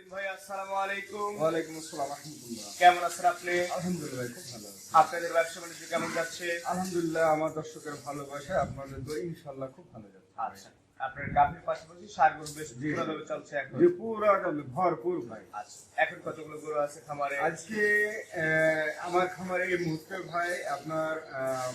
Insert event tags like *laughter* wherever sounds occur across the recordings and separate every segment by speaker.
Speaker 1: মতিন ভাই আসসালামু আলাইকুম।
Speaker 2: ওয়ালাইকুম আসসালাম রহমতুল্লাহ
Speaker 1: কেমন আছেন আপনি?
Speaker 2: আলহামদুলিল্লাহ খুব ভালো
Speaker 1: আপনাদের ব্যবসা বাণিজ্য কেমন যাচ্ছে?
Speaker 2: আলহামদুলিল্লাহ আমার দর্শকের ভালোবাসা আপনাদের তো ইনশাল্লাহ খুব ভালো যাচ্ছে
Speaker 1: আচ্ছা আপনার গাভীর পাশাপাশি সার গরু বেশ
Speaker 2: জি।
Speaker 1: চলছে এখন।
Speaker 2: যে পুরো ভরপুর ভাই।
Speaker 1: আচ্ছা এখন কতগুলো গরু আছে খামারে?
Speaker 2: আজকে আহ, আমার খামারে এই মুহূর্তে ভাই আপনার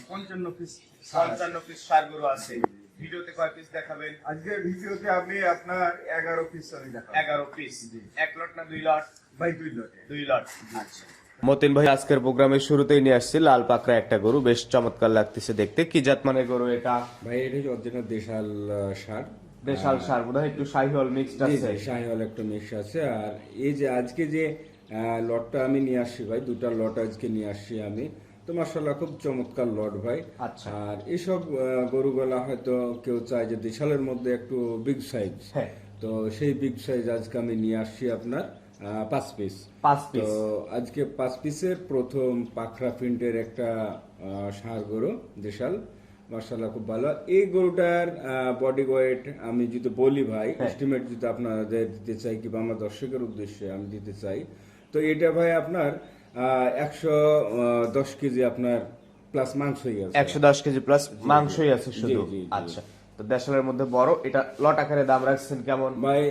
Speaker 2: পঞ্চান্ন পিস
Speaker 1: পঞ্চান্ন পিস সার গরু আছে। ভিডিওতে কয় পিস দেখাবেন?
Speaker 2: আজকে ভিডিওতে আমি আপনার এগারো পিস আমি দেখাবো।
Speaker 1: এগারো পিস
Speaker 2: জি।
Speaker 1: এক লট না দুই লট
Speaker 2: ভাই দুই লটে
Speaker 1: দুই লট
Speaker 2: আচ্ছা।
Speaker 3: মতিন ভাই আজকের প্রোগ্রামের শুরুতেই নিয়ে আসছে লাল পাকড়া একটা গরু বেশ চমৎকার লাগতেছে দেখতে। কি জাত মানের গরু এটা?
Speaker 4: ভাই এটা হচ্ছে অরিজিনাল দেশাল সার।
Speaker 3: দেশাল সার বোধহয় একটু শাহিওয়াল মিক্সড আছে।
Speaker 4: জি, শাহিওয়াল একটা মিক্স আছে। আর এই যে আজকে যে লটটা আমি নিয়ে আসছি ভাই দুটা লট আজকে নিয়ে আসছি আমি। তো মার্শাল্লাহ খুব চমৎকার লট ভাই
Speaker 3: আচ্ছা।
Speaker 4: আর এইসব গরুগুলা হয়তো কেউ চায় যে দেশালের মধ্যে একটু বিগ সাইজ
Speaker 3: হ্যাঁ।
Speaker 4: তো সেই বিগ সাইজ আজকে আমি নিয়ে আসছি আপনার পাঁচ পিস
Speaker 3: পাঁচ
Speaker 4: তো
Speaker 3: পিস
Speaker 4: আজকে পাঁচ পিসের প্রথম পাখরা প্রিন্টের একটা ষাঁড় গরু দেশাল মার্শাল্লাহ খুব ভালো এই গরুটার বডি ওয়েট আমি যদি বলি ভাই
Speaker 3: হ্যাঁ।
Speaker 4: এস্টিমেট যদি আপনাদের দিতে চাই কিংবা আমার দর্শকের উদ্দেশ্যে আমি দিতে চাই তো এটা ভাই আপনার একশো দশ কেজি আপনার প্লাস মাংসই আছে
Speaker 3: একশো দশ কেজি প্লাস মাংসই আছে শুধু। আচ্ছা তো দেশালের মধ্যে বড় এটা লট আকারে দাম রাখছেন কেমন
Speaker 4: ভাই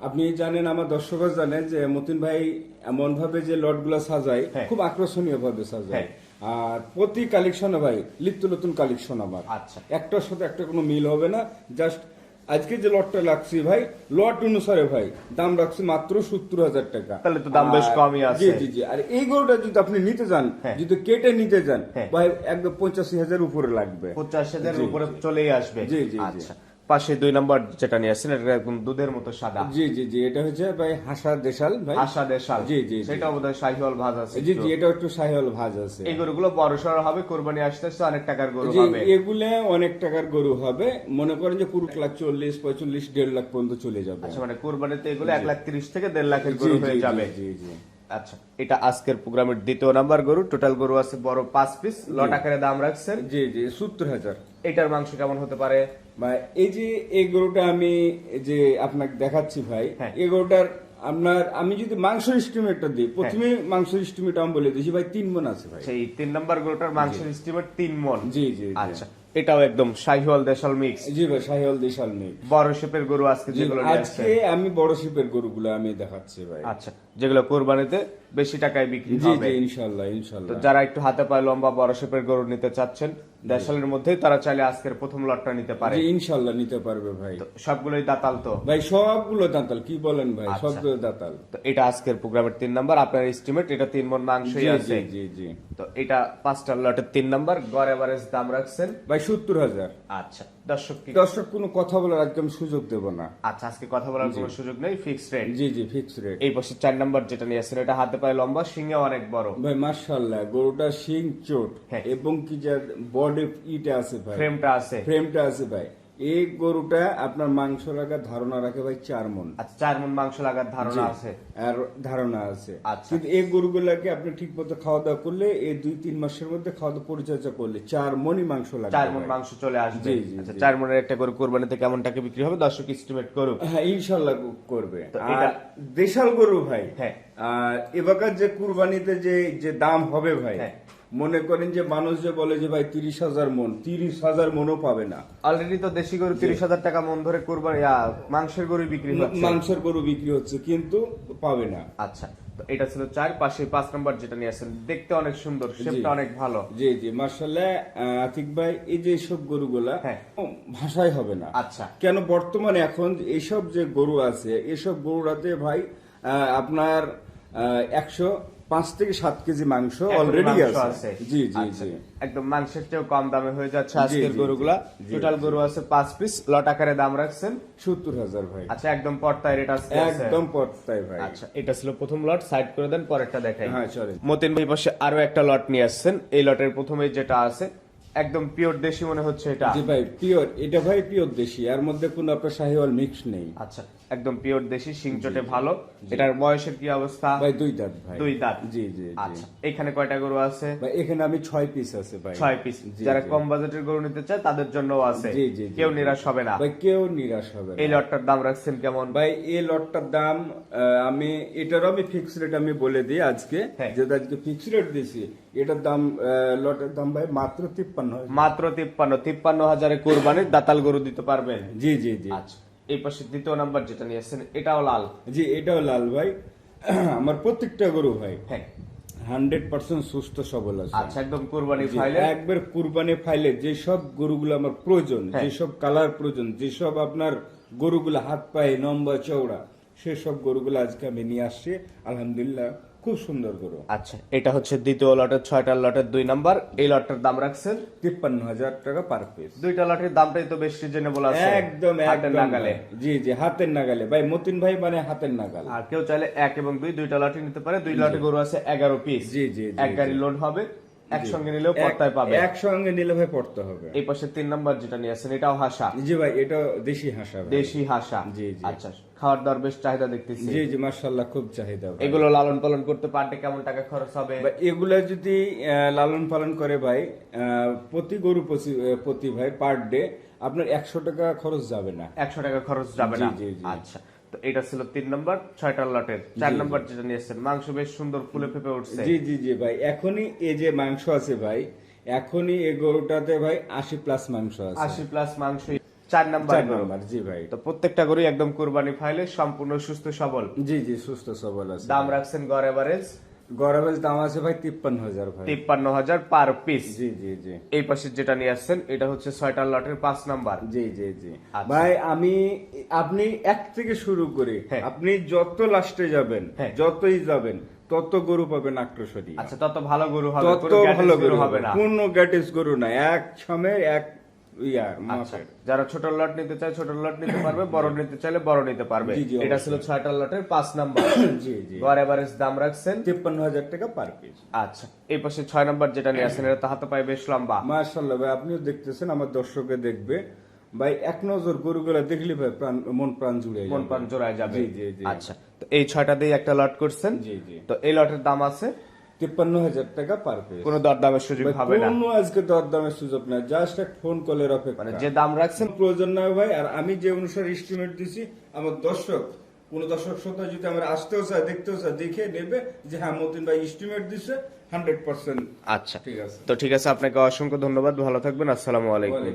Speaker 4: আপনি জানেন আমার দর্শকরা জানেন যে মতিন ভাই এমন ভাবে যে লটগুলা সাজায়
Speaker 3: হ্যাঁ।
Speaker 4: খুব আকর্ষণীয় ভাবে সাজায়
Speaker 3: হ্যাঁ।
Speaker 4: আর প্রতি কালেকশনে ভাই লিপ্ত নতুন কালেকশন আমার
Speaker 3: আচ্ছা।
Speaker 4: একটার সাথে একটা কোনো মিল হবে না জাস্ট আজকে যে লটটা লাগছে ভাই লট অনুসারে ভাই দাম রাখছি মাত্র সত্তর হাজার টাকা
Speaker 3: তাহলে তো দাম বেশ কমই আছে।
Speaker 4: জি জি জি আর এই গরুটা যদি আপনি নিতে যান
Speaker 3: হ্যাঁ।
Speaker 4: যদি কেটে নিতে যান
Speaker 3: হ্যাঁ।
Speaker 4: ভাই একদম পঁচাশি হাজার উপরে লাগবে
Speaker 3: পঁচাশি
Speaker 4: হাজার
Speaker 3: উপরে চলেই আসবে
Speaker 4: জি, জি, জি।
Speaker 3: আচ্ছা পাশে দুই নম্বর যেটা নিয়ে আসছেন এটা একদম দুধের মতো সাদা।
Speaker 4: জি জি জি এটা হচ্ছে ভাই হাসা দেশাল ভাই।
Speaker 3: আশা দেশাল।
Speaker 4: জি, জি।
Speaker 3: সেটা বোধহয় শাহিওয়াল ভাজ আছে
Speaker 4: জি জি এটা একটু সাহিওয়াল ভাজ আছে।
Speaker 3: এই গরুগুলো বড় সড় হবে কোরবানি আসতে আসতে অনেক টাকার গরু
Speaker 4: জি
Speaker 3: হবে।
Speaker 4: এগুলো অনেক টাকার গরু হবে। মনে করেন যে পুরো লাখ চল্লিশ পঁয়তাল্লিশ দেড় লাখ পর্যন্ত চলে যাবে।
Speaker 3: আচ্ছা মানে কোরবানিতে এগুলো এক লাখ তিরিশ থেকে দেড় লাখের গরু হয়ে যাবে।
Speaker 4: জি জি।
Speaker 3: আচ্ছা এটা আজকের প্রোগ্রামের দ্বিতীয় নাম্বার গরু। টোটাল গরু আছে বড় পাঁচ পিস লট আকারে দাম রাখছেন
Speaker 4: জি জি সত্তর হাজার।
Speaker 3: এটার মাংস কেমন হতে পারে?
Speaker 4: এই যে এই গরুটা আমি যে আপনাকে দেখাচ্ছি ভাই
Speaker 3: হ্যাঁ।
Speaker 4: এই গরুটার আপনার আমি যদি মাংস এস্টিমেটটা দিই প্রথমে মাংস এস্টিমেট আমি বলে দিয়েছি ভাই তিন মন আছে ভাই।
Speaker 3: সেই তিন নাম্বার গরুটার মাংসের এস্টিমেট তিন মন।
Speaker 4: জি জি।
Speaker 3: আচ্ছা এটাও একদম শাহিওয়াল দেশাল মিক্স
Speaker 4: জি ভাই সাহিওয়াল দেশাল মিক্স
Speaker 3: বড় শেপের গরু আজকে যেগুলো
Speaker 4: আজকে আমি বড় শিপের গরুগুলো আমি দেখাচ্ছি ভাই।
Speaker 3: আচ্ছা যেগুলো কোরবানিতে বেশি টাকায় বিক্রি হবে।
Speaker 4: ইনশাল্লাহ
Speaker 3: তো
Speaker 4: ইনশাল্লাহ
Speaker 3: যারা একটু হাতে পায়ে লম্বা বড় শেপের গরু নিতে চাচ্ছেন দেশালের মধ্যেই তারা চাইলে আজকের প্রথম লটটা নিতে পারে।
Speaker 4: ইনশাল্লাহ নিতে পারবে ভাই।
Speaker 3: সবগুলোই দাতাল তো?
Speaker 4: ভাই সবগুলো দাঁতাল কি বলেন ভাই?
Speaker 3: আচ্ছা।
Speaker 4: সবগুলো দাঁতাল।
Speaker 3: তো এটা আজকের প্রোগ্রামের তিন নাম্বার আপনার এস্টিমেট এটা তিন মন মাংসই আছে।
Speaker 4: জি জি জি।
Speaker 3: তো এটা পাঁচটা লটের তিন নাম্বার গড় এভারেজ দাম রাখছেন।
Speaker 4: ভাই সত্তর হাজার।
Speaker 3: আচ্ছা। দর্শক
Speaker 4: দর্শক কোনো কথা বলার একদম সুযোগ দেব না।
Speaker 3: আচ্ছা আজকে কথা বলার কোনো সুযোগ নেই ফিক্সড রেট
Speaker 4: জি জি ফিক্সড রেট
Speaker 3: এই বছর চার নম্বর যেটা নিয়ে আসছেন এটা হাতে পায়ে লম্বা সিংহে অনেক বড়।
Speaker 4: ভাই মাশাআল্লাহ গরুটা শিং চোট
Speaker 3: হ্যাঁ।
Speaker 4: এবং কি যার বডি ইটা আছে ভাই।
Speaker 3: ফ্রেমটা আছে।
Speaker 4: ফ্রেমটা আছে ভাই। এই গরুটা আপনার মাংস লাগার ধারণা রাখে ভাই চার মন।
Speaker 3: আচ্ছা চার মন মাংস লাগার ধারণা আছে।
Speaker 4: আর ধারণা আছে।
Speaker 3: আচ্ছা।
Speaker 4: কিন্তু এই গরুগুলাকে আপনি ঠিক মতো খাওয়া দাওয়া করলে এই দুই তিন মাসের মধ্যে খাওয়া দাওয়া পরিচর্যা করলে চার মনই মাংস লাগবে
Speaker 3: চার মন মাংস চলে আসবে। আচ্ছা চার মনের একটা গরু কোরবানিতে কেমন টাকা বিক্রি হবে? দর্শক এস্টিমেট করুক।
Speaker 4: হ্যাঁ ইনশাল্লাহ করবে। আর
Speaker 3: এটা-
Speaker 4: দেশাল গরু ভাই
Speaker 3: হ্যাঁ।
Speaker 4: আর এবারকার যে কুরবানিতে যে যে দাম হবে ভাই
Speaker 3: হ্যাঁ।
Speaker 4: মনে করেন যে মানুষ যে বলে যে ভাই তিরিশ হাজার মন তিরিশ হাজার মনও পাবে না।
Speaker 3: অলরেডি তো দেশি গরু তিরিশ হাজার টাকা মন ধরে কোরবানি মাংসের গরু বিক্রি
Speaker 4: মাংসের গরু বিক্রি হচ্ছে কিন্তু পাবে না।
Speaker 3: আচ্ছা তো এটা ছিল চার পাশে পাঁচ নম্বর যেটা নিয়ে আসছেন দেখতে অনেক সুন্দর শেপটা অনেক ভালো।
Speaker 4: জি জি মার্শাল্লাহ আতিক ভাই এই যে সব গরুগুলা
Speaker 3: হ্যাঁ।
Speaker 4: ভাষায় হবে না।
Speaker 3: আচ্ছা।
Speaker 4: কেন বর্তমানে এখন এইসব যে গরু আছে এসব গরুরাতে ভাই আহ, আপনার একশো পাঁচ থেকে সাত কেজি মাংস অলরেডি আছে। জি জি
Speaker 3: আচ্ছা,
Speaker 4: জি।
Speaker 3: একদম মাংসের চেয়েও কম দামে হয়ে যাচ্ছে আজকের গরুগুলা। টোটাল গরু আছে পাঁচ পিস লট আকারে দাম রাখছেন?
Speaker 4: সত্তর হাজার ভাই।
Speaker 3: আচ্ছা একদম পর্তায় রেট আছে।
Speaker 4: একদম পর্তায় ভাই।
Speaker 3: আচ্ছা এটা ছিল প্রথম লট। সাইড করে দেন পরেরটা দেখাই।
Speaker 4: হ্যাঁ চলে
Speaker 3: মতিন ভাই পাশে আরও একটা লট নিয়ে আসছেন। এই লটের প্রথমে যেটা আছে একদম পিওর দেশি মনে হচ্ছে এটা।
Speaker 4: জি ভাই পিওর এটা ভাই পিওর দেশি এর মধ্যে কোনো আপনার শাহিওয়াল মিক্স নেই।
Speaker 3: আচ্ছা একদম পিওর দেশি শিং চটে ভালো। এটার বয়সের কি অবস্থা?
Speaker 4: ভাই দুই দাঁত ভাই।
Speaker 3: দুই দাঁত।
Speaker 4: জি জি
Speaker 3: আচ্ছা এখানে কয়টা গরু আছে?
Speaker 4: ভাই এখানে আমি ছয় পিস আছে ভাই।
Speaker 3: ছয় পিস যারা কম বাজেটের গরু নিতে চায় তাদের জন্য আছে।
Speaker 4: জি, জি,
Speaker 3: কেউ নিরাশ হবে না।
Speaker 4: ভাই কেউ নিরাশ হবে না।
Speaker 3: এই লটটার দাম রাখছেন কেমন?
Speaker 4: ভাই এই লটটার দাম আমি এটারও আমি ফিক্স রেট আমি বলে দিই আজকে।
Speaker 3: হ্যাঁ।
Speaker 4: যেটা আজকে ফিক্স রেট দিছি এটার দাম লটের দাম ভাই মাত্র তিপ্পান্ন
Speaker 3: মাত্র তিপ্পান্ন তিপ্পান্ন হাজারে কোরবানির দাতাল গরু দিতে পারবেন।
Speaker 4: জি জি জি।
Speaker 3: আচ্ছা এই পাশে দ্বিতীয় নাম্বার যেটা নিয়েছেন এটাও লাল।
Speaker 4: জি এটাও লাল ভাই। *clears throat* আমার প্রত্যেকটা গরু ভাই
Speaker 3: হ্যাঁ।
Speaker 4: হান্ড্রেড পার্সেন্ট সুস্থ সবল আছে।
Speaker 3: আচ্ছা একদম কোরবানি ফাইলে।
Speaker 4: একবার কুরবানি ফাইলে যেসব গরুগুলো আমার প্রয়োজন
Speaker 3: হ্যাঁ।
Speaker 4: যেসব কালার প্রয়োজন যেসব আপনার গরুগুলো হাত পায়ে লম্বা চওড়া সেসব গরুগুলো আজকে আমি নিয়ে আসছি। আলহামদুলিল্লাহ খুব সুন্দর গরু।
Speaker 3: আচ্ছা এটা হচ্ছে দ্বিতীয় লটের ছয়টা লটের দুই নাম্বার। এই লটটার দাম রাখছেন?
Speaker 4: তিপ্পান্ন হাজার টাকা পার পিস
Speaker 3: দুইটা লটের দামটাই তো বেশ রিজনেবল আছে।
Speaker 4: একদম একদম।
Speaker 3: নাগালে।
Speaker 4: জি জি হাতের নাগালে। ভাই মতিন ভাই মানে হাতের নাগাল।
Speaker 3: আর কেউ চাইলে এক এবং দুই দুইটা লটে নিতে পারে। দুই লটে গরু আছে এগারো পিস
Speaker 4: জি, জি,
Speaker 3: এক গাড়ি লোড হবে একসঙ্গে নিলেও পর্তায় পাবে।
Speaker 4: একসঙ্গে নিলে ভাই পড়তে হবে।
Speaker 3: এই পাশে তিন নাম্বার যেটা নিয়ে আছেন এটাও হাসা।
Speaker 4: জি ভাই এটা দেশি হাসা
Speaker 3: দেশি হাসা।
Speaker 4: জি, জি।
Speaker 3: আচ্ছা খাওয়ার দাওয়ার বেশ চাহিদা দেখতেছি।
Speaker 4: জি জি খুব চাহিদা
Speaker 3: এগুলো লালন পালন করতে পারতে কেমন টাকা খরচ হবে?
Speaker 4: এগুলা যদি লালন পালন করে ভাই প্রতি গরু প্রতি- ভাই পার ডে আপনার একশো টাকা খরচ যাবে না।
Speaker 3: একশো টাকা খরচ যাবে না। আচ্ছা তো এটা ছিল তিন নম্বর ছয়টা লটের। চার নম্বর যেটা নিয়েছেন মাংস বেশ সুন্দর ফুলে ফেপে উঠছে।
Speaker 4: জি জি জি ভাই এখনই এই যে মাংস আছে ভাই এখনই এই গরুটাতে ভাই আশি প্লাস মাংস আছে।
Speaker 3: আশি প্লাস মাংস চার নাম্বার
Speaker 4: চার। নম্বর জি ভাই।
Speaker 3: তো প্রত্যেকটা গরু একদম কুরবানি ফাইলে সম্পূর্ণ সুস্থ সবল।
Speaker 4: জি জি সুস্থ সবল আছে।
Speaker 3: দাম রাখছেন গড় এভারেজ
Speaker 4: দাম আছে ভাই তিপ্পান্ন হাজার ভাই।
Speaker 3: তিপ্পান্ন হাজার পার পিস
Speaker 4: জি জি জি।
Speaker 3: এই পাশে যেটা নিয়ে আসছেন এটা হচ্ছে লটের পাঁচ নাম্বার।
Speaker 4: জি জি জি।
Speaker 3: আচ্ছা।
Speaker 4: ভাই আমি আপনি এক থেকে শুরু করে
Speaker 3: হ্যাঁ।
Speaker 4: আপনি যত লাস্টে যাবেন
Speaker 3: হ্যাঁ।
Speaker 4: যতই যাবেন তত গরু পাবেন আক্রোশনী
Speaker 3: আচ্ছা তত ভালো গরু হবে
Speaker 4: তত ভালো গরু
Speaker 3: হবে না।
Speaker 4: কোন গ্যাটিস গরু না এক সময় এক
Speaker 3: যারা ছোট লট নিতে চায় ছোট লট নিতে পারবে বড় নিতে চাইলে বড় নিতে পারবে। এটা ছিল ছয়টা লটের পাঁচ নাম্বার। *coughs*
Speaker 4: জি জি।
Speaker 3: গড় এভারেজ দাম রাখছেন।
Speaker 4: তিপ্পান্ন হাজার টাকা পার পিস
Speaker 3: আচ্ছা এই পাশে ছয় নাম্বার যেটা নিয়ে আসেন এটা তো হাতে পায়ে বেশ লম্বা।
Speaker 4: মার্শাল্লাহ ভাই আপনিও দেখতেছেন আমার দর্শকে দেখবে। ভাই এক নজর গরুগুলা দেখলে ভাই প্রাণ মন প্রাণ জুড়ে
Speaker 3: মন প্রাণ জোড়ায় যাবে।
Speaker 4: জি, জি।
Speaker 3: আচ্ছা তো এই ছয়টা দিয়ে একটা লট করছেন।
Speaker 4: জি, জি।
Speaker 3: তো এই লটের দাম আছে
Speaker 4: তিপ্পান্ন হাজার টাকা পার পিস
Speaker 3: কোনো দরদামের সুযোগ হবে না।
Speaker 4: কোনো আজকে দরদামের সুযোগ নাই। জাস্ট এক ফোন কলের অপেক্ষা।
Speaker 3: মানে যে দাম রাখছেন
Speaker 4: প্রয়োজন নয় ভাই। আর আমি যে অনুসারে এস্টিমেট দিছি আমার দর্শক কোন দর্শক শ্রোতা যদি আমার আসতেও চায় দেখতেও চায় দেখে নেবে যে হ্যাঁ মতিন ভাই এস্টিমেট দিছে হান্ড্রেড পার্সেন্ট
Speaker 3: আচ্ছা।
Speaker 4: ঠিক আছে।
Speaker 3: তো ঠিক আছে আপনাকে অসংখ্য ধন্যবাদ। ভালো থাকবেন। আসসালামু আলাইকুম।